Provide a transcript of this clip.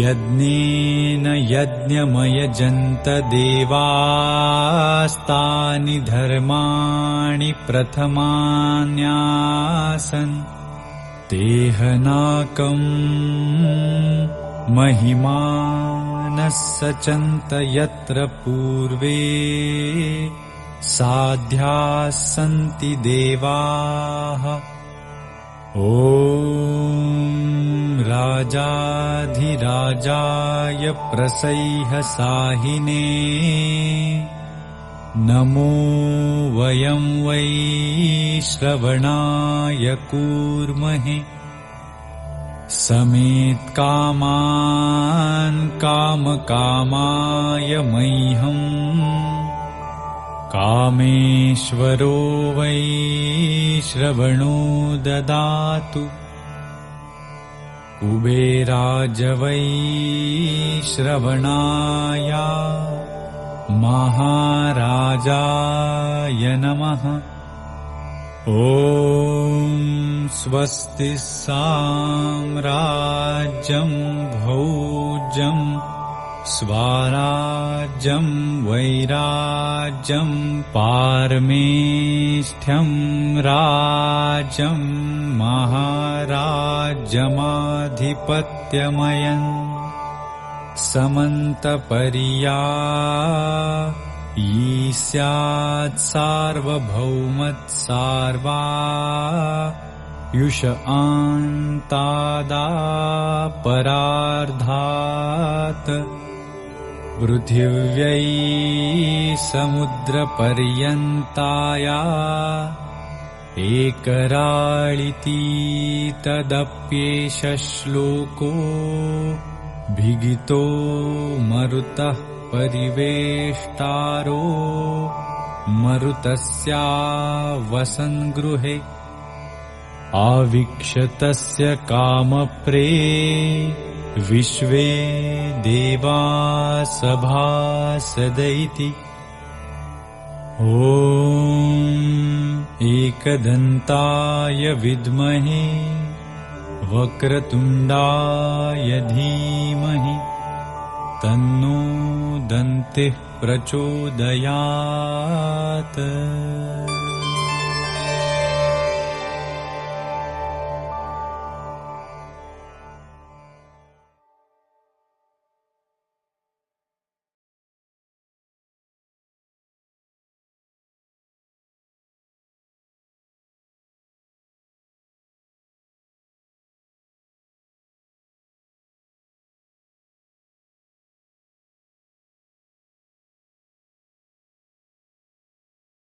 यज्ञेन यज्ञमयजन्तदेवास्तानि धर्माणि प्रथमान्यासन् तेहनाकम् महिमानः सचन्त यत्र पूर्वे साध्याः सन्ति देवाः। ॐ राजाधिराजाय प्रसह्यसाहिने नमो वयं वै श्रवणाय कूर्महे। समेत्कामान् कामकामाय मह्यम् कामेश्वरो वै श्रवणो ददातु। कुबेराज वै श्रवणाय महाराजाय नमः। ॐ स्वस्ति साम्राज्यं भौजम् स्वाराज्यं वैराज्यं पारमेष्ठ्यं राज्यं महाराज्यमाधिपत्यमयन् समन्तपर्या स्यात् सार्वभौमत्सार्वा युष परार्धात् पृथिव्यै समुद्रपर्यन्ताया एकराळिती तदप्येष श्लोको भिगितो मरुतः परिवेष्टारो मरुतस्या वसङ्गृहे आवीक्षतस्य कामप्रे विश्वे देवा सभासदैति ॐ एकदन्ताय विद्महे वक्रतुण्डाय धीमहि तन्नो दन्तिः प्रचोदयात्